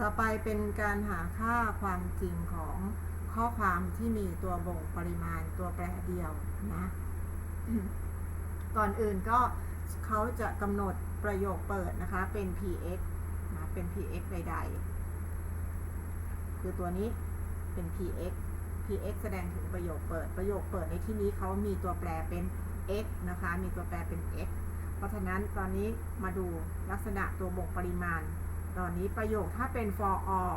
ต่อไปเป็นการหาค่าความจริงของข้อความที่มีตัวบ่งปริมาณตัวแปรเดียวนะ ก่อนอื่นก็เขาจะกำหนดประโยคเปิดนะคะ เป็น px นะเป็น px ใด ๆ คือตัวนี้เป็น px px แสดงถึงประโยคเปิด ประโยคเปิดในที่นี้เขามีตัวแปรเป็น x นะคะ มีตัวแปรเป็น x เพราะฉะนั้นตอนนี้มาดูลักษณะตัวบ่งปริมาณ ตอนนี้ประโยคถ้าเป็น for all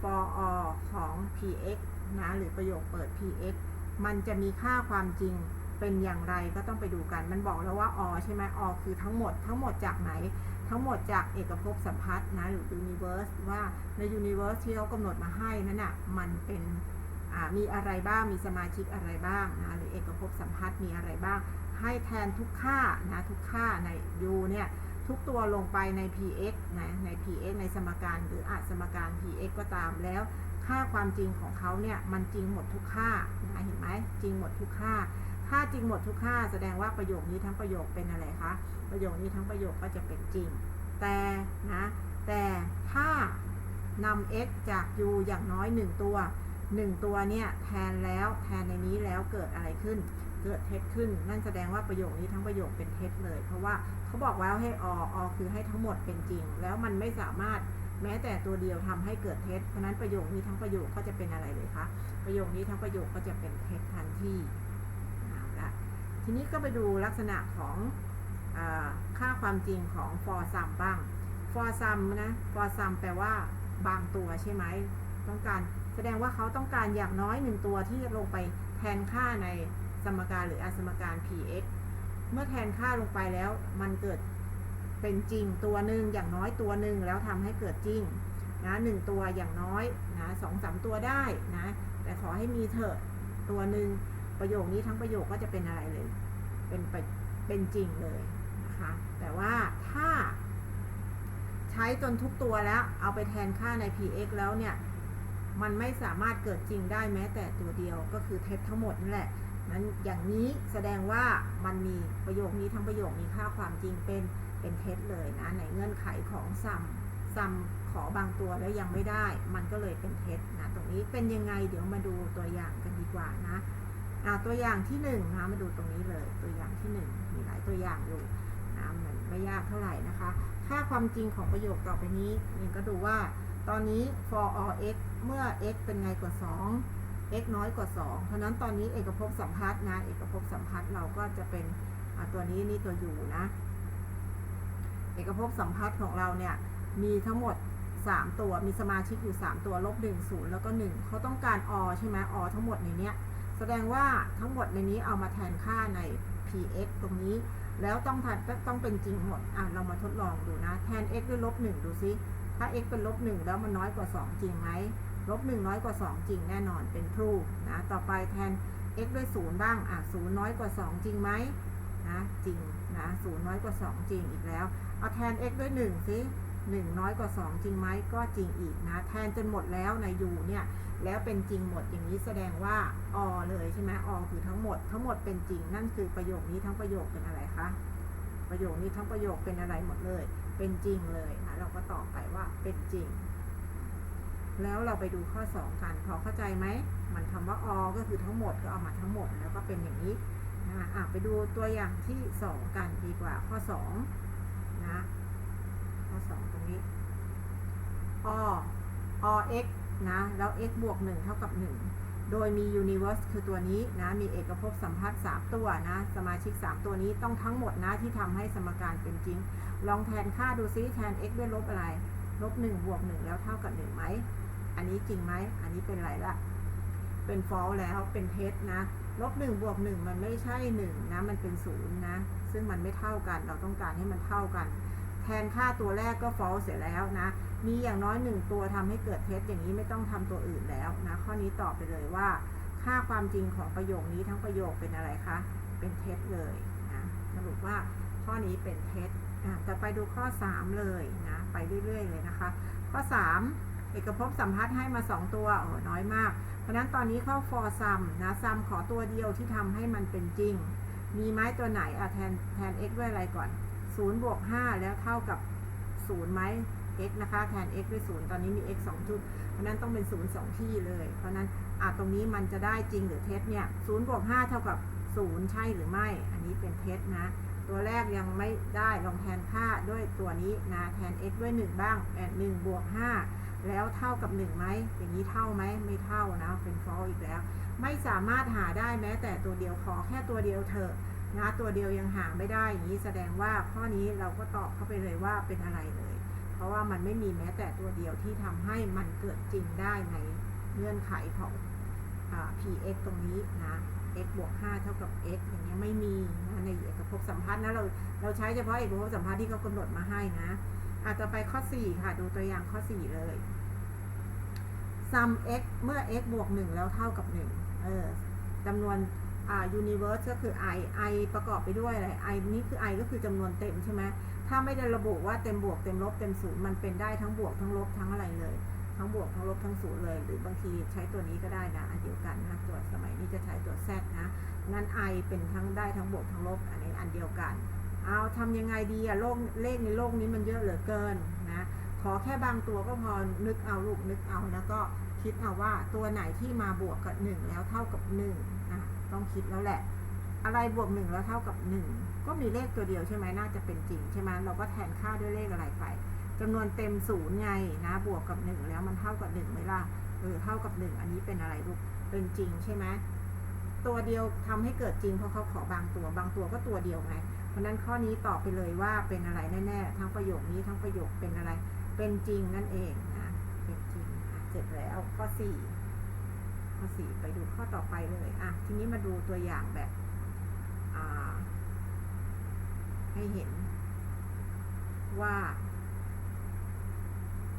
for all ของ px นะ หรือประโยคเปิด px มันจะมีค่าความจริงเป็นอย่างไรก็ต้องไปดูกัน มันบอกแล้วว่า all ใช่ไหม all คือทั้งหมด ทั้งหมดจากไหน ทั้งหมดจากเอกภพสัมพัทธ์นะ หรือ universe ว่าใน universe ที่เขากำหนดมาให้นั้นน่ะ มันเป็นมีอะไรบ้าง มีสมาชิกอะไรบ้างนะ หรือเอกภพสัมพัทธ์มีอะไรบ้าง ให้แทนทุกค่านะ ทุกค่าใน u เนี่ย ทุกตัวลงไปใน px นะใน px ในสมการหรืออาจสมการ px ก็ตามแล้ว ค่าความจริงของเขาเนี่ยมันจริงหมดทุกค่านะเห็นไหมจริงหมดทุกค่า ถ้าจริงหมดทุกค่า แสดงว่าประโยคนี้ทั้งประโยคเป็นอะไรคะประโยคนี้ทั้งประโยคก็จะเป็นจริง แต่นะแต่ถ้านำ x จาก u อย่างน้อย 1 ตัว 1 ตัวเนี่ยแทนแล้วแทนในนี้แล้วเกิดอะไรขึ้น เกิดเท็จขึ้น นั่นแสดงว่าประโยคนี้ทั้งประโยคเป็นเท็จเลย เพราะว่าเขาบอกแล้วให้อออคือให้ทั้งหมดเป็นจริง แล้วมันไม่สามารถแม้แต่ตัวเดียวทำให้เกิดเท็จ เพราะนั้นประโยคนี้ทั้งประโยคก็จะเป็นอะไรเลยคะ ประโยคนี้ทั้งประโยคก็จะเป็นเท็จทันทีเอาละทีนี้ก็ไปดูลักษณะของอค่าความจริงของ for sum บ้าง for sum นะ for sum แปลว่าบางตัวใช่ไหม ต้องการ แสดงว่าเขาต้องการอย่างน้อยหนึ่งตัวที่ลงไปแทนค่าใน สมการหรืออสมการ px เมื่อแทนค่าลงไปแล้วมันเกิดเป็นจริงตัวหนึ่งอย่างน้อยตัวหนึ่งแล้วทำให้เกิดจริงนะหนึ่งตัวอย่างน้อยนะสองสามตัวได้นะแต่ขอให้มีเถอะตัวหนึ่งประโยคนี้ทั้งประโยคก็จะเป็นอะไรเลย เป็นไปเป็นจริงเลยนะคะแต่ว่าถ้า ใช้จนทุกตัวแล้วเอาไปแทนค่าใน px แล้วเนี่ย มันไม่สามารถเกิดจริงได้แม้แต่ตัวเดียวก็คือเท็จทั้งหมดนั่นแหละ นั้นอย่างนี้แสดงว่ามันมีประโยคนี้ทั้งประโยคมีค่าความจริงเป็นเป็นเท็จเลยนะในเงื่อนไขของซัมซัมขอบางตัวแล้วยังไม่ได้ มันก็เลยเป็นเท็จนะตรงนี้เป็นยังไงเดี๋ยวมาดูตัวอย่างกันดีกว่านะตัวอย่างที่หนึ่งนะมาดูตรงนี้เลยตัวอย่างที่หนึ่งมีหลายตัวอย่างอยู่นะมันไม่ยากเท่าไหร่นะคะ ค่าความจริงของประโยคต่อไปนี้นี่ก็ดูว่าตอนนี้ for all x เมื่อ x เป็นไงกว่า 2 x น้อยกว่า 2 เพราะนั้นตอนนี้เอกภพสัมพัทธ์นะ เอกภพสัมพัทธ์เราก็จะเป็นตัวนี้นี่ตัวอยู่นะ เอกภพสัมพัทธ์ของเราเนี่ยมีทั้งหมด 3 ตัวมีสมาชิกอยู่ 3 ตัวลบ1 0 แล้วก็ 1 เขาต้องการอใช่ไหมอทั้งหมดในเนี้ยแสดงว่าทั้งหมดในนี้เอามาแทนค่าใน px ตรงนี้ แล้วต้องแทนต้องเป็นจริงหมดอะเรามาทดลองดูนะ แทน x ด้วยลบ1ดูซิถ้า x เป็นลบ1แล้วมันน้อยกว่า 2 จริงไหม ลบ1น้อยกว่า 2 จริงแน่นอนเป็น true นะ ต่อไปแทน x ด้วย 0 บ้าง อะ0น้อยกว่า 2 จริงไหมนะ จริงนะ0น้อยกว่า 2 จริงอีกแล้ว เอาแทน x ด้วย 1 สิ 1 น้อยกว่า 2 จริงไหม ก็จริงอีกนะ แทนจนหมดแล้วใน u เนี่ย แล้วเป็นจริงหมดอย่างนี้แสดงว่าอเลยใช่ไหมอคือทั้งหมด ทั้งหมดเป็นจริง นั่นคือประโยคนี้ทั้งประโยคเป็นอะไรคะ ประโยคนี้ทั้งประโยคเป็นอะไรหมดเลย เป็นจริงเลยนะเราก็ตอบไปว่าเป็นจริง แล้วเราไปดูข้อ 2 กัน พอเข้าใจไหม มันคำว่าอก็คือทั้งหมดก็เอามาทั้งหมดแล้วก็เป็นอย่างนี้นะอะไปดูตัวอย่างที่ 2 กันดีกว่าข้อ2นะข้อ 2 ตรงนี้ออ x นะ แล้ว x บวก 1 เท่ากับ 1 โดยมี universe คือตัวนี้นะ มีเอกภพสัมพัทธ์3ตัวนะ สมาชิก 3 ตัวนี้ต้องทั้งหมดนะที่ทำให้สมการเป็นจริง ลองแทนค่าดูซิแทน x ด้วยลบอะไร ลบ 1 บวก 1 แล้วเท่ากับ 1 ไหม อันนี้จริงไหม อันนี้เป็นไรละ เป็น false แล้ว เป็นเท็จนะ ลบ1บวก1มันไม่ใช่1นะ มันเป็น0นย์นะ ซึ่งมันไม่เท่ากัน เราต้องการให้มันเท่ากัน แทนค่าตัวแรกก็ false เสียแล้วนะ มีอย่างน้อยหนึ่งตัวทำให้เกิดเท็จอย่างนี้ไม่ต้องทำตัวอื่นแล้วนะ ข้อนี้ตอบไปเลยว่า ค่าความจริงของประโยคนี้ทั้งประโยคเป็นอะไรคะ เป็นเท็จเลยนะสรุปว่าข้อนี้เป็นเท็จแต่ไปดูข้อ 3 เลยนะ ไปเรื่อยๆเลยนะคะ ข้อ 3 เอกภพสัมพัทธ์ให้มา2ตัวโอ้น้อยมาก เพราะนั้นตอนนี้เข้า for sum นะ sum ขอตัวเดียวที่ทำให้มันเป็นจริง มีไหมตัวไหนอะแทนแทน x ด้วยอะไรก่อน0บวก5แล้วเท่ากับ0ไหม x นะคะแทน x ด้วย 0 ตอนนี้มี x 2จุด เพราะนั้นต้องเป็น 0 2 ที่เลย เพราะนั้นอะตรงนี้มันจะได้จริงหรือเท็จเนี่ย0บวก5เท่ากับ 0 ใช่หรือไม่ อันนี้เป็นเท็จนะ ตัวแรกยังไม่ได้ลองแทนค่าด้วยตัวนี้นะ แทน x ด้วย 1 บ้างแอน1บวก5 แล้วเท่ากับ1ไหมอย่างนี้เท่าไหมไม่เท่านะเป็น false อีกแล้ว ไม่สามารถหาได้แม้แต่ตัวเดียวขอแค่ตัวเดียวเถอะนะตัวเดียวยังหาไม่ได้อย่างนี้แสดงว่าข้อนี้เราก็ตอบเข้าไปเลยว่าเป็นอะไรเลย เพราะว่ามันไม่มีแม้แต่ตัวเดียวที่ทำให้มันเกิดจริงได้ในเงื่อนไขของอ px ตรงนี้นะ x บวก 5 เท่ากับ x อย่างเงี้ยไม่มีนะในเอกภพสัมพัทธ์นะเราเราใช้เฉพาะเอกภพสัมพัทธ์ที่เขากำหนดมาให้นะ อาต่อไปข้อ 4 ค่ะ ดูตัวอย่างข้อ 4 เลย sum x เมื่อ x บวก 1 แล้วเท่ากับ 1 เออจำนวน อ่า universe ก็คือ i i ประกอบไปด้วยอะไร i นี่คือ i ก็คือจำนวนเต็มใช่ไหม ถ้าไม่ได้ระบุว่าเต็มบวกเต็มลบเต็มศูนย์มันเป็นได้ทั้งบวกทั้งลบทั้งอะไรเลย ทั้งบวกทั้งลบทั้งศูนย์เลย หรือบางทีใช้ตัวนี้ก็ได้นะ อันเดียวกันนะ ตัวสมัยนี้จะใช้ตัว z นะ งั้น i เป็นทั้งได้ทั้งบวกทั้งลบ อันนี้อันเดียวกัน เอาทำยังไงดีอะโลกเลขในโลกนี้มันเยอะเหลือเกินนะขอแค่บางตัวก็พอนึกเอาลูกนึกเอาแล้วก็คิดเอาว่าตัวไหนที่มาบวกกับ1แล้วเท่ากับ1นะต้องคิดแล้วแหละ อะไรบวก1แล้วเท่ากับ1ก็มีเลขตัวเดียวใช่ไหมน่าจะเป็นจริงใช่ไหมเราก็แทนค่าด้วยเลขอะไรไปจำนวนเต็มศูนย์ไงนะบวกกับ1แล้วมันเท่ากับ1ไหมล่ะเออเท่ากับ1อันนี้เป็นอะไรลูกเป็นจริงใช่ไหมตัวเดียวทำให้เกิดจริงเพราะเขาขอบางตัวบางตัวก็ตัวเดียวไง เพราะนั้นข้อนี้ตอบไปเลยว่าเป็นอะไรแน่ๆทั้งประโยคนี้ทั้งประโยคเป็นอะไร เป็นจริงนั่นเองนะเป็นจริงเสร็จแล้วข้อสี่ข้อสี่ไปดูข้อต่อไปเลยอะทีนี้มาดูตัวอย่างแบบอ่าให้เห็นว่า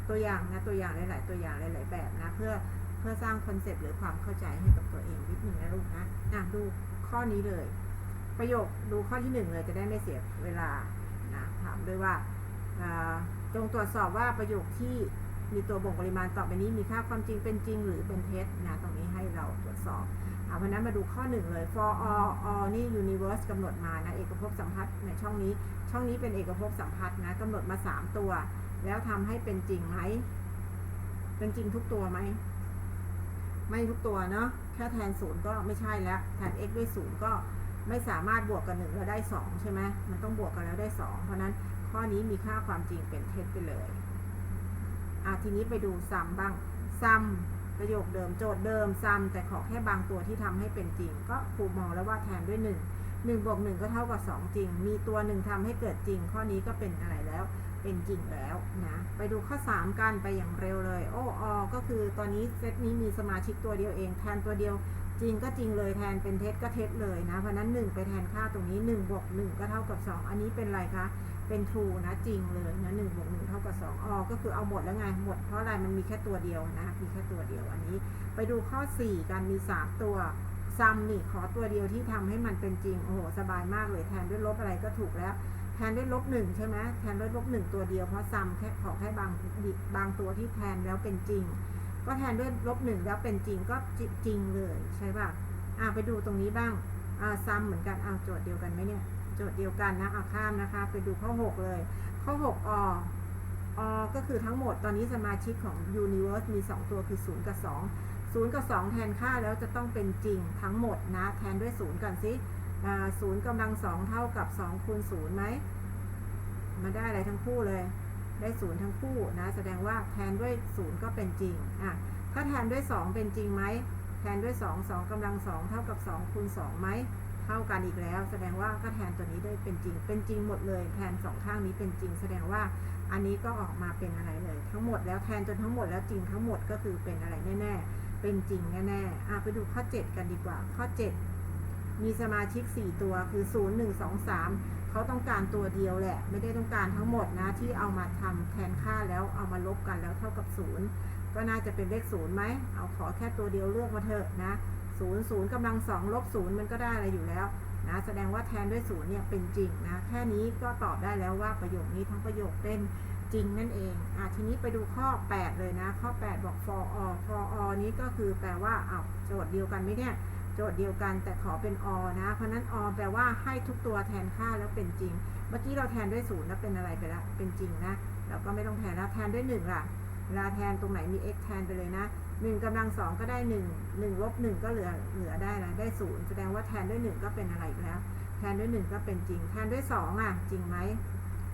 ตัวอย่างนะตัวอย่างหลาย ๆ ตัวอย่างหลาย ๆ แบบนะเพื่อเพื่อสร้างคอนเซปต์หรือความเข้าใจให้กับตัวเองนิดหนึ่งนะลูกนะอะดูข้อนี้เลย ประโยคดูข้อที่หนึ่งเลยจะได้ไม่เสียเวลานะถามด้วยว่าจงตรวจสอบว่าประโยคที่มีตัวบ่งปริมาณต่อไปนี้มีค่าความจริงเป็นจริงหรือเป็นเท็จนะตรงนี้ให้เราตรวจสอบเอาเพราะนั้นมาดูข้อหนึ่งเลย for all all นี่ universe กำหนดมานะเอกภพสัมพัทธ์ในช่องนี้ ช่องนี้เป็นเอกภพสัมพัทธ์นะกำหนดมา 3 ตัว แล้วทำให้เป็นจริงไหมเป็นจริงทุกตัวไหมไม่ทุกตัวเนาะแค่แทนศูนย์ก็ไม่ใช่แล้วแทน x ด้วยศูนย์ก็ ไม่สามารถบวกกันหนึ่งแล้วได้สองใช่ไหมมันต้องบวกกันแล้วได้สองเพราะนั้นข้อนี้มีค่าความจริงเป็นเท็จไปเลยอะทีนี้ไปดูซ้ำบ้างซ้ำประโยคเดิมโจทย์เดิมซ้ำแต่ขอแค่บางตัวที่ทำให้เป็นจริง ก็ครูมองแล้วว่าแทนด้วย1 1บวก1ก็เท่ากับ 2 จริง มีตัวหนึ่งทำให้เกิดจริง ข้อนี้ก็เป็นอะไรแล้ว เป็นจริงแล้วนะ ไปดูข้อ 3 กันไปอย่างเร็วเลย โอ้อก็คือตอนนี้เซตนี้มีสมาชิกตัวเดียวเอง แทนตัวเดียว จริงก็จริงเลยแทนเป็นเท็จก็เท็จเลยนะ เพราะนั้น 1 ไปแทนค่าตรงนี้1บวก1ก็เท่ากับ 2 อันนี้เป็นอะไรคะ เป็น true นะจริงเลยนะ1บวก1เท่ากับ2อ,อก็คือเอาหมดแล้วไงหมดเพราะอะไรมันมีแค่ตัวเดียวนะมีแค่ตัวเดียวอันนี้ ไปดูข้อ 4 กันมี 3 ตัวซัมนี่ขอตัวเดียวที่ทำให้มันเป็นจริงโอ้โหสบายมากเลยแทนด้วยลบอะไรก็ถูกแล้วแทนด้วยลบหนึ่งใช่ไหมแทนด้วยลบหนึ่งตัวเดียวเพราะซัมแค่ขอแค่บางบางตัวที่แทนแล้วเป็นจริง ก็แทนด้วยลบหนึ่งแล้วเป็นจริงก็จริงเลยใช่ป่ะอ่าไปดูตรงนี้บ้างอ่าซัมเหมือนกันเอาโจทย์เดียวกันไหมเนี่ยโจทย์เดียวกันนะเอาข้ามนะคะ ไปดูข้อ 6 เลย ข้อ 6ออก็คือทั้งหมดตอนนี้สมาชิกของ Universe มี 2 ตัวคือ 0 กับ 2 0 กับ 2 แทนค่าแล้วจะต้องเป็นจริงทั้งหมดนะ แทนด้วย 0 กันสิศูนย์กำลัง2เท่ากับ2คูณ0ไหมมาได้อะไรทั้งคู่เลย ได้0ทั้งคู่นะ แสดงว่าแทนด้วย0ก็เป็นจริงอะถ้าแทนด้วย 2 เป็นจริงไหม แทนด้วย 2 2กำลัง 2 เท่ากับ2คูณ2ไหม เท่ากันอีกแล้ว แสดงว่าก็แทนตัวนี้ได้เป็นจริง เป็นจริงหมดเลย แทนสองข้างนี้เป็นจริง แสดงว่าอันนี้ก็ออกมาเป็นอะไรเลย ทั้งหมดแล้วแทนจนทั้งหมดแล้วจริงทั้งหมดก็คือเป็นอะไรแน่ๆ เป็นจริงแน่ๆอะไปดูข้อ 7 กันดีกว่า ข้อ 7 มีสมาชิก 4 ตัวคือ 0 1 2 3 เขาต้องการตัวเดียวแหละ ไม่ได้ต้องการทั้งหมดนะ ที่เอามาทำแทนค่าแล้วเอามาลบกันแล้วเท่ากับ 0 ก็น่าจะเป็นเลข0ไหม เอาขอแค่ตัวเดียวเลือกมาเถอะนะ0 0กำลัง2ลบ0มันก็ได้อะไรอยู่แล้วนะแสดงว่าแทนด้วย0เนี่ยเป็นจริงนะ แค่นี้ก็ตอบได้แล้วว่าประโยคนี้ทั้งประโยคเป็นจริงนั่นเองอะทีนี้ไปดูข้อ 8 เลยนะ ข้อ 8 บอก for all for all นี้ก็คือแปลว่าเอาโจทย์เดียวกันไหมเนี่ย โจทย์เดียวกันแต่ขอเป็น all นะ เพราะนั้น all แปลว่าให้ทุกตัวแทนค่าแล้วเป็นจริง เมื่อกี้เราแทนด้วยศูนย์แล้วเป็นอะไรไปละเป็นจริงนะแปแล้วก็ไม่ต้องแทนแล้วแทนด้วย1ล่ะเวลาแทนตรงไหนมี x แทนไปเลยนะ1กำลังสองก็ได้ 1 1ลบ1ก็เหลือเหลือได้อะไรได้0แสดงว่าแทนด้วย 1 ก็เป็นอะไรอีกแล้ว แทนด้วย 1 ก็เป็นจริง แทนด้วย 2 อะ จริงไหม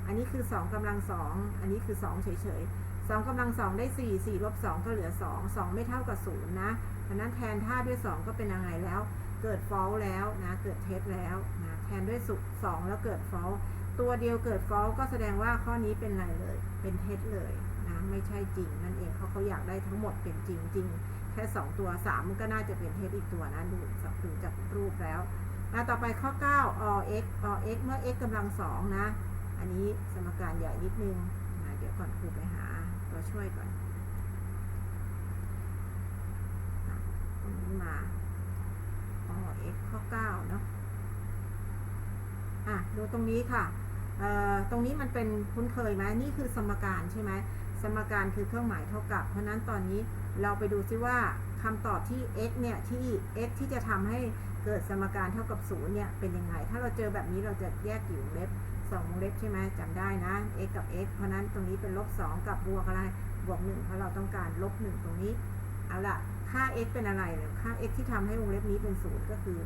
อันนี้คือ 2กำลังสองอันนี้คือ 2 เฉยๆ 2กำลังสองได้4 4ลบ2ก็เหลือ2 2ไม่เท่ากับ0นะเพราะนั้นแทนท่าด้วย2ก็เป็นยังไงแล้ว เกิด false แล้วนะเกิดเท็จแล้วนะแทนด้วยสุ2แล้วเกิด false ตัวเดียวเกิด false ก็แสดงว่าข้อนี้เป็นอะไรเลย เป็นเท็จเลยนะไม่ใช่จริงนั่นเองเขาเขาอยากได้ทั้งหมดเป็นจริงจริงแค่ 2 ตัว3มันก็น่าจะเป็นเท็จอีกตัวนะดูจากดูจากรูปแล้วอะต่อไปข้อ9 or x r x เมื่อ x กำลังสองนะ อันนี้สมการใหญ่นิดนึงนะเดี๋ยวก่อนครูไปหา ตัวช่วยก่อนตรงนี้มา o x ข้อ9เนาะอะ ดูตรงนี้ค่ะเอ่อตรงนี้มันเป็นคุ้นเคยไหมนี่คือสมการใช่ไหมสมการคือเครื่องหมายเท่ากับ เพราะนั้นตอนนี้เราไปดูซิว่าคำตอบที่ x เนี่ยที่ x ที่จะทำให้เกิดสมการเท่ากับ0เนี่ยเป็นยังไง ถ้าเราเจอแบบนี้เราจะแยกอยู่งเล็บ 2วงเล็บใช่ไหมจำได้นะ x กับ x เพราะนั้นตรงนี้เป็นลบ2กับบวกอะไร บวก 1 เพราะเราต้องการลบ 1 ตรงนี้ เอาละค่า x เป็นอะไรเนี่ยค่า x ที่ทำให้วงเล็บนี้เป็น 0 ก็คือ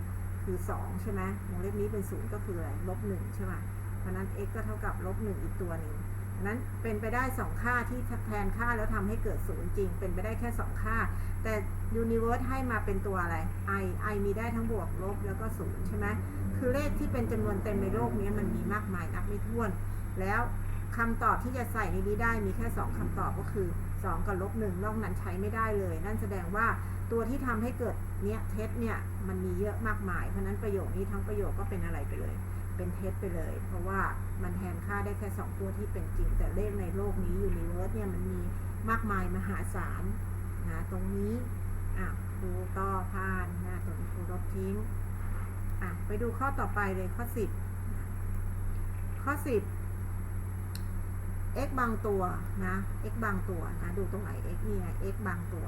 คือ 2 ใช่ไหมวงเล็บนี้เป็น 0 ก็คืออะไร ลบ 1 ใช่ไหมเพราะนั้น x ก็เท่ากับลบ 1 อีกตัวหนึ่งนั้นเป็นไปได้ 2 ค่าที่แทนค่าแล้วทำให้เกิด 0 จริง เป็นไปได้แค่ 2 ค่า แต่ universe ให้มาเป็นตัวอะไร i i มีได้ทั้งบวกลบแล้วก็ 0 ใช่ไหม คือเลขที่เป็นจำนวนเต็มในโลกนี้มันมีมากมายนับไม่ถ้วน แล้วคำตอบที่จะใส่ในนี้ได้มีแค่ 2คำตอบก็คือ 2 กับลบ1นอกนั้นใช้ไม่ได้เลย นั่นแสดงว่าตัวที่ทำให้เกิดเนี้ยเท็จเนี่ยมันมีเยอะมากมาย เพราะนั้นประโยคนี้ทั้งประโยคก็เป็นอะไรไปเลย เป็นเท็จไปเลย เพราะว่ามันแทนค่าได้แค่ 2 ตัวที่เป็นจริง แต่เลขในโลกนี้ยูนิเวิร์สเนี่ยมันมีมากมายมหาศาลนะตรงนี้อะดูต่อผ่านนะตรงครูลบทิ้ง อะไปดูข้อต่อไปเลยข้อ10ข้อ10 x บางตัวนะ x บางตัวนะดูตรงไหน x นี่ไง x บางตัว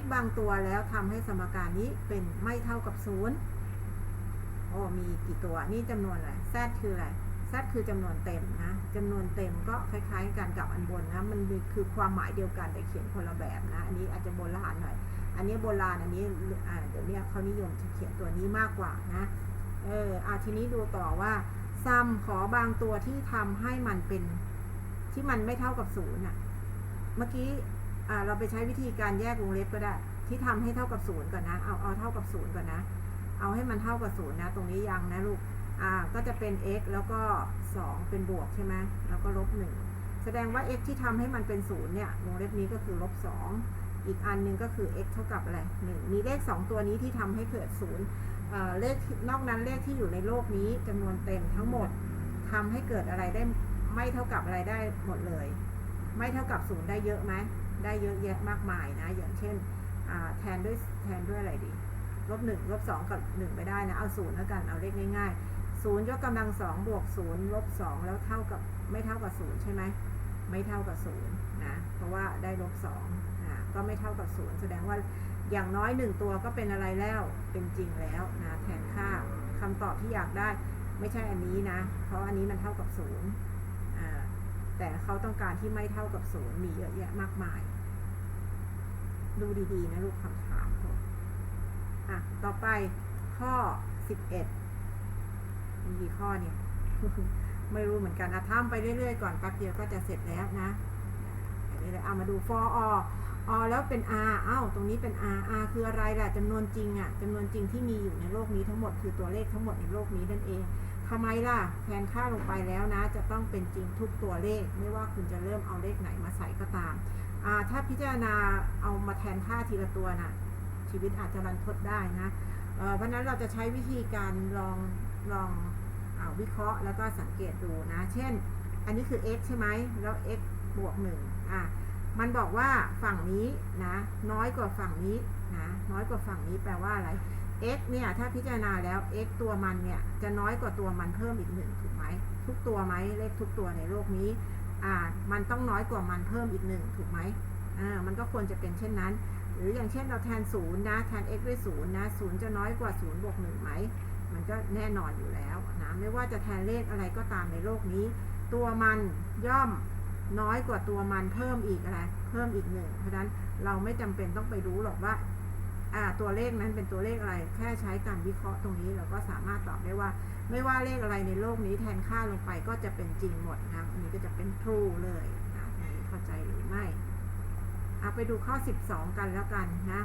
x บางตัวแล้วทำให้สมการนี้เป็นไม่เท่ากับศูนย์โอ้มีกี่ตัวนี่จำนวนอะไร z คืออะไร z คือจำนวนเต็มนะจำนวนเต็มก็คล้าย ๆกันกับอันบนนะ มันคือความหมายเดียวกันแต่เขียนคนละแบบนะ อันนี้อาจจะโบราณหน่อย อันนี้โบราณอันนี้อ่าเดี๋ยวเนี้เขานิยมเขียนตัวนี้มากกว่านะเอออะทีนี้ดูต่อว่าซัมขอบางตัวที่ทำให้มันเป็นที่มันไม่เท่ากับศูนย์อะเมื่อกี้อ่าเราไปใช้วิธีการแยกวงเล็บก็ได้ ที่ทำให้เท่ากับศูนย์ก่อนนะเอาเอาเท่ากับศูนย์ก่อนนะ เอาให้มันเท่ากับศูนย์นะ ตรงนี้ยังนะลูกอ่าก็จะเป็น x แล้วก็ 2 เป็นบวกใช่ไหมแล้วก็ลบ1แสดงว่า x ที่ทำให้มันเป็นศูนย์เนี่ยวงเล็บนี้ก็คือลบ2 อีกอันหนึงก็คือ x เท่ากับอะไร1มีเลข 2 ตัวนี้ที่ทำให้เกิดศูนย์เเลขนอกนั้นเลขที่อยู่ในโลกนี้จำนวนเต็มทั้งหมดทำให้เกิดอะไรได้ไม่เท่ากับอะไรได้หมดเลย ไม่เท่ากับศูนย์ได้เยอะไหมได้เยอะแยะมากมายนะ อย่างเช่นแทนด้วยแทนด้วยอะไรดีลบหนึ่งลบสองกับหนึ่งไม่ได้นะ เอาศูนย์แล้วกันเอาเลขง่ายๆศูนย์ยกกำลังสองบวกศูนย์ลบสองแล้วเท่ากับไม่เท่ากับศูนย์ใช่ไหมไม่เท่ากับศูนย์นะ เพราะว่าได้ลบสอง นะก็ไม่เท่ากับศูนย์แสดงว่าอย่างน้อยหนึ่งตัวก็เป็นอะไรแล้วเป็นจริงแล้วนะแทนค่าคำตอบที่อยากได้ไม่ใช่อันนี้นะ เพราะอันนี้มันเท่ากับศูนย์แต่เขาต้องการที่ไม่เท่ากับศูนย์มีเยอะแยะมากมาย ดูดีๆ นะลูกคำถามเขาอะ ต่อไปข้อ11มีกี่ข้อเนี่ย ไม่รู้เหมือนกันอะทำไปเรื่อยๆ ก่อนแป๊บเดียวก็จะเสร็จแล้วนะไปเรื่อยๆเอามาดู for all all แล้วเป็น r อ้าวตรงนี้เป็น r r คืออะไรล่ะจำนวนจริงอะจำนวนจริงที่มีอยู่ในโลกนี้ทั้งหมดคือตัวเลขทั้งหมดในโลกนี้นั่นเองทำไมล่ะแทนค่าลงไปแล้วนะ จะต้องเป็นจริงทุกตัวเลข ไม่ว่าคุณจะเริ่มเอาเลขไหนมาใส่ก็ตามอ่าถ้าพิจารณาเอามาแทนค่าทีละตัวนะชีวิตอาจจะรันทดได้นะเพราะนั้นเราจะใช้วิธีการลองลองอวิเคราะห์แล้วก็สังเกตดูนะ เช่น อันนี้คือ x ใช่ไหมแล้ว x บวก1อะ มันบอกว่าฝั่งนี้นะน้อยกว่าฝั่งนี้นะน้อยกว่าฝั่งนี้แปลว่าอะไร x เนี่ยถ้าพิจารณาแล้ว x ตัวมันเนี่ยจะน้อยกว่าตัวมันเพิ่มอีกหนึ่งถูกไหมทุกตัวไหมเลขทุกตัวในโลกนี้อ่ามันต้องน้อยกว่ามันเพิ่มอีกหนึ่งถูกไหมอ่ามันก็ควรจะเป็นเช่นนั้น หรืออย่างเช่นเราแทนศูนย์นะแทน x ด้วยศูนย์นะศูนย์จะน้อยกว่าศูนย์บวกหนึ่งไหมมันก็แน่นอนอยู่แล้วนะไม่ว่าจะแทนเลขอะไรก็ตามในโลกนี้ ตัวมันย่อม น้อยกว่าตัวมันเพิ่มอีกอะไรเพิ่มอีกหนึ่งเพราะฉะนั้นเราไม่จำเป็นต้องไปรู้หรอกว่าอ่าตัวเลขนั้นเป็นตัวเลขอะไร แค่ใช้การวิเคราะห์ตรงนี้เราก็สามารถตอบได้ว่า ไม่ว่าเลขอะไรในโลกนี้แทนค่าลงไปก็จะเป็นจริงหมดนะอันนี้ก็จะเป็น true เลยนะนี้เข้าใจหรือไม่เอาไปดูข้อ 12 กันแล้วกันนะ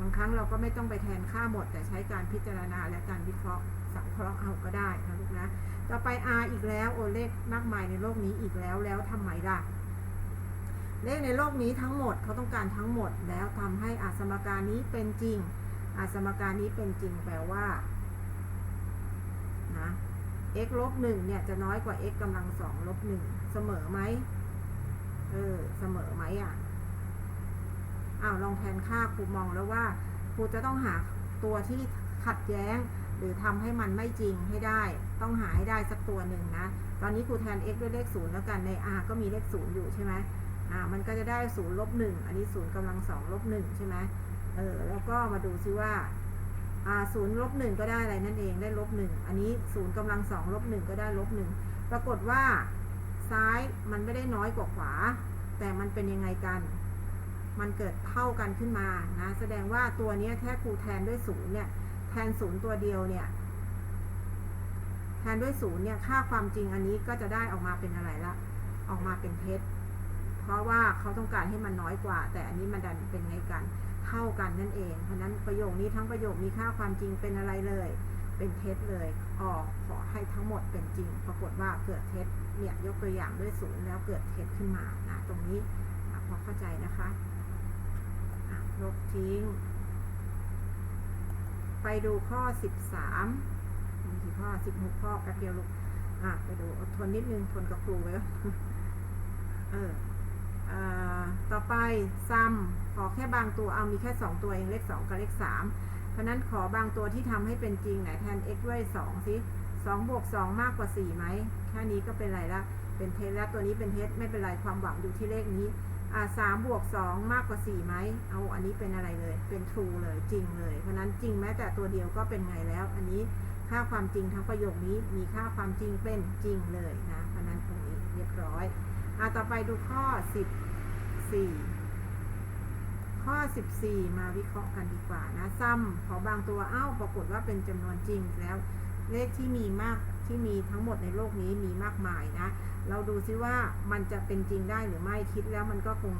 บางครั้งเราก็ไม่ต้องไปแทนค่าหมด แต่ใช้การพิจารณาและการวิเคราะห์สังเคราะห์เอาก็ได้นะ นะต่อไป r อีกแล้วโอเลขมากมายในโลกนี้อีกแล้วแล้วทำไมล่ะ เลขในโลกนี้ทั้งหมดเขาต้องการทั้งหมดแล้วทำให้อาสมการนี้เป็นจริง อาสมการนี้เป็นจริงแปลว่านะ x ลบหนึ่งเนี่ยจะน้อยกว่า x กำลังสองลบหนึ่งเสมอไหมเออเสมอไหมอะอ้าวลองแทนค่าครูมองแล้วว่าครูจะต้องหาตัวที่ขัดแย้ง หรือทำให้มันไม่จริงให้ได้ ต้องหาให้ได้สักตัวหนึ่งนะ ตอนนี้ครูแทน x ด้วยเลขศูนย์แล้วกันใน r ก็มีเลขศูนย์อยู่ใช่ไหมอ่ามันก็จะได้ศูนย์ลบหนึ่งอันนี้ศูนย์กำลังสองลบหนึ่งใช่ไหมเออแล้วก็มาดูซิว่าอ่าศูนย์ลบหนึ่งก็ได้อะไรนั่นเองได้ลบหนึ่งอันนี้ศูนย์กำลังสองลบหนึ่งก็ได้ลบหนึ่งปรากฏว่าซ้ายมันไม่ได้น้อยกว่าขวา แต่มันเป็นยังไงกัน มันเกิดเท่ากันขึ้นมานะแสดงว่าตัวนี้แค่ครูแทนด้วยศูนย์เนี่ย แทนศูนย์ตัวเดียวเนี่ย แทนด้วยศูนย์เนี่ย ค่าความจริงอันนี้ก็จะได้ออกมาเป็นอะไรละ ออกมาเป็นเท็จ เพราะว่าเขาต้องการให้มันน้อยกว่า แต่อันนี้มันดันเป็นไงกัน เท่ากันนั่นเอง เพราะนั้นประโยคนี้ทั้งประโยคมีค่าความจริงเป็นอะไรเลย เป็นเท็จเลย ออกขอให้ทั้งหมดเป็นจริง ปรากฏว่าเกิดเท็จ เนี่ยยกตัวอย่างด้วยศูนย์แล้วเกิดเท็จขึ้นมานะตรงนี้พอเข้าใจนะคะอะลบทิ้ง ไปดูข้อ 13มีกี่ข้อ 16 ข้อแป๊บเดียวลูกอะไปดูอดทนนิดนึงทนกับครูไว้ก่อนเอออ่าต่อไปซัมขอแค่บางตัวเอามีแค่ 2 ตัวเองเลข 2 กับเลข 3 เพราะนั้นขอบางตัวที่ทำให้เป็นจริงไหนแทน x ด้วย2สิ2บวก2มากกว่า4ไหมแค่นี้ก็เป็นไรละเป็นเท็จแล้วตัวนี้เป็นเท็จไม่เป็นไรความหวังอยู่ที่เลขนี้ อ่า3บวก2มากกว่า4ไหม เอาอันนี้เป็นอะไรเลย เป็น true เลย จริงเลย เพราะนั้นจริงแม้แต่ตัวเดียวก็เป็นไงแล้ว อันนี้ค่าความจริงทั้งประโยคนี้มีค่าความจริงเป็นจริงเลยนะ เพราะนั้นตรงนี้เรียบร้อยอ่าต่อไปดูข้อ14ข้อ 14 มาวิเคราะห์กันดีกว่านะซ้ำขอบางตัว อ้าว ปรากฏว่าเป็นจำนวนจริงแล้ว เลขที่มีมากที่มีทั้งหมดในโลกนี้มีมากมายนะ เราดูซิว่ามันจะเป็นจริงได้หรือไม่คิดแล้วมันก็คง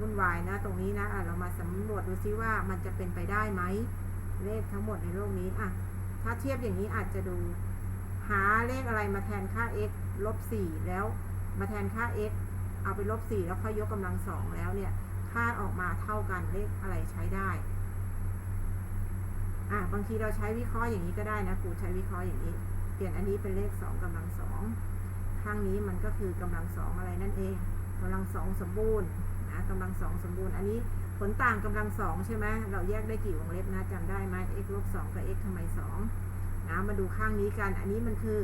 วุ่นวายนะ ตรงนี้นะอะเรามาสำรวจดูซิว่ามันจะเป็นไปได้ไหมเลขทั้งหมดในโลกนี้อะถ้าเทียบอย่างนี้อาจจะดู หาเลขอะไรมาแทนค่า x ลบ4แล้วมาแทนค่า x เอาไปลบ4แล้วค่อยยกกำลังสองแล้วเนี่ย ค่าออกมาเท่ากันเลขอะไรใช้ได้ อะบางทีเราใช้วิเคราะห์อย่างนี้ก็ได้นะครูใช้วิเคราะห์อย่างนี้ เปลี่ยนอันนี้เป็นเลขสองกำลังสองข้างนี้มันก็คือกำลังสองอะไรนั่นเองกำลังสองสมบูรณ์นะกำลังสองสมบูรณ์ อันนี้ผลต่างกำลังสองใช่ไหมเราแยกได้กี่วงเล็บนะจำได้ไหม x ลบสองกับ x ทำไมสองนะมาดูข้างนี้กัน อันนี้มันคือ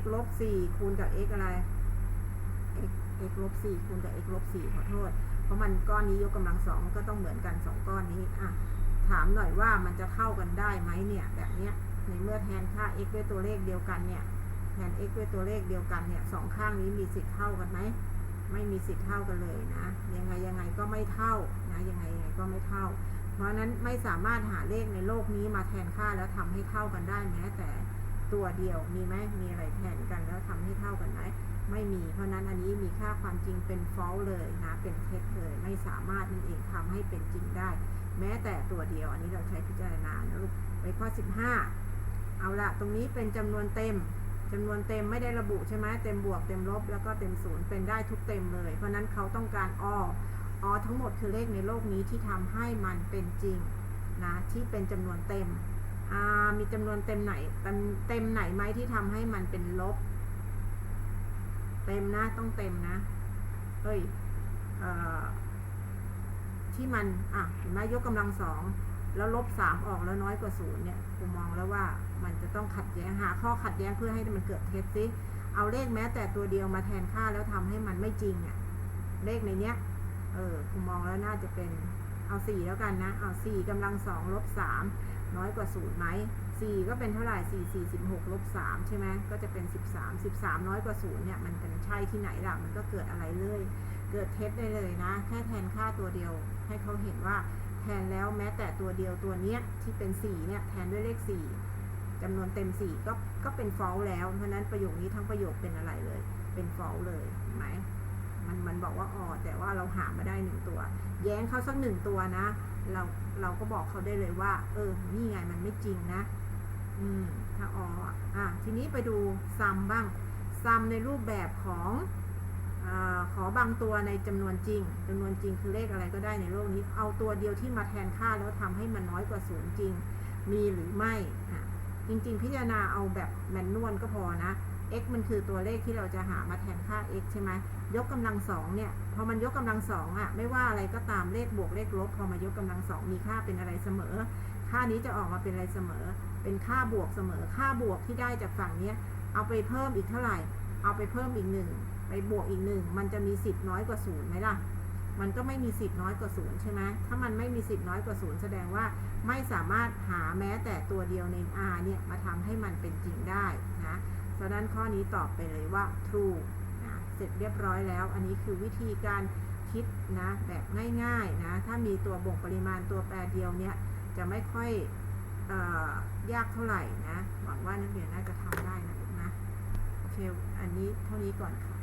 x ลบสี่คูณกับ x อะไร x x ลบสี่คูณกับ x ลบสี่ขอโทษ เพราะมันก้อนนี้ยกกำลังสองก็ต้องเหมือนกันสองก้อนนี้อะ ถามหน่อยว่ามันจะเท่ากันได้ไหมเนี่ย แบบเนี้ยในเมื่อแทนค่า x ด้วยตัวเลขเดียวกันเนี่ย แทน x ด้วยตัวเลขเดียวกันเนี่ยสองข้างนี้มีสิทธิ์เท่ากันไหมไม่มีสิทธิ์เท่ากันเลยนะ ยังไงยังไงก็ไม่เท่านะยังไงยังไงก็ไม่เท่า เพราะฉะนั้นไม่สามารถหาเลขในโลกนี้มาแทนค่าแล้วทำให้เท่ากันได้แม้แต่ตัวเดียวมีไหมมีอะไรแทนกันแล้วทำให้เท่ากันไหมไม่มี เพราะนั้นอันนี้มีค่าความจริงเป็น false เลยนะ เป็นเท็จเลย ไม่สามารถนั่นเองทำให้เป็นจริงได้ แม้แต่ตัวเดียวอันนี้เราใช้พิจารณานะลูกไปข้อ 15 เอาละตรงนี้เป็นจำนวนเต็มจำนวนเต็มไม่ได้ระบุใช่ไหมเต็มบวกเต็มลบแล้วก็เต็มศูนย์เป็นได้ทุกเต็มเลย เพราะนั้นเขาต้องการอออทั้งหมดคือเลขในโลกนี้ที่ทำให้มันเป็นจริงนะที่เป็นจำนวนเต็มมีจำนวนเต็มไหนเต็มเต็มไหนไหมที่ทำให้มันเป็นลบ เต็มนะต้องเต็มนะเฮ้ยเอ่อ ที่มันอะเห็นไหมยกกำลังสองแล้วลบสามออกแล้วน้อยกว่าศูนย์เนี่ยกูมองแล้วว่ามันจะต้องขัดแย้งหาข้อขัดแย้งเพื่อให้มันเกิดเท็จซิเอาเลขแม้แต่ตัวเดียวมาแทนค่าแล้วทำให้มันไม่จริงอะ่ะเลขในเนี้ยเออกูมองแล้วน่าจะเป็นเอาสี่แล้วกันนะเอาสี่กำลังสองลบสามน้อยกว่าศูนย์ไหม4ก็เป็นเท่าไหร่4 4 16ลบ3ใช่ไหมก็จะเป็น13 13น้อยกว่า0เนี่ยมันเป็นใช่ที่ไหนล่ะมันก็เกิดอะไรเลย เกิดเท็จได้เลยนะ แค่แทนค่าตัวเดียว ให้เขาเห็นว่าแทนแล้วแม้แต่ตัวเดียวตัวเนี้ยที่เป็น4เนี่ยแทนด้วยเลข 4จำนวนเต็ม 4 ก็ก็เป็น false แล้ว เพราะนั้นประโยคนี้ทั้งประโยคเป็นอะไรเลย เป็น false เลยไหมมันมันบอกว่าอ๋อแต่ว่าเราหามาได้หนึ่งตัว แย้งเขาสักหนึ่งตัวนะ เราเราก็บอกเขาได้เลยว่า เออ นี่ไงมันไม่จริงนะ อืม ถ้าอ๋ออะอะทีนี้ไปดูซัมบ้างซัมในรูปแบบของ ขอบางตัวในจำนวนจริงจำนวนจริงคือเลขอะไรก็ได้ในโลกนี้ เอาตัวเดียวที่มาแทนค่าแล้วทำให้มันน้อยกว่าศูนย์จริง มีหรือไม่จริง ๆ พิจารณาเอาแบบแมนนวลก็พอนะ x มันคือตัวเลขที่เราจะหามาแทนค่า x ใช่ไหมยกกำลังสองเนี่ย พอมันยกกำลังสองอะไม่ว่าอะไรก็ตามเลขบวกเลขลบ พอมายกกำลังสองมีค่าเป็นอะไรเสมอ ค่านี้จะออกมาเป็นอะไรเสมอ เป็นค่าบวกเสมอ ค่าบวกที่ได้จากฝั่งเนี้ยเอาไปเพิ่มอีกเท่าไหร่ เอาไปเพิ่มอีกหนึ่ง ไปบวกอีกหนึ่งมันจะมีสิทธิ์น้อยกว่าศูนย์ไหมล่ะ มันก็ไม่มีสิทธิ์น้อยกว่าศูนย์ใช่ไหมถ้ามันไม่มีสิทธิ์น้อยกว่าศูนย์แสดงว่าไม่สามารถหาแม้แต่ตัวเดียวใน R เนี่ยมาทำให้มันเป็นจริงได้นะฉะนั้นข้อนี้ตอบไปเลยว่า true นะเสร็จเรียบร้อยแล้ว อันนี้คือวิธีการคิดนะแบบง่ายๆนะถ้ามีตัวบ่งปริมาณตัวแปรเดียวเนี่ยจะไม่ค่อยออยากเท่าไหร่นะ หวังว่านักเรียนน่าจะทำได้นะนะ โอเค อันนี้เท่านี้ก่อนค่ะ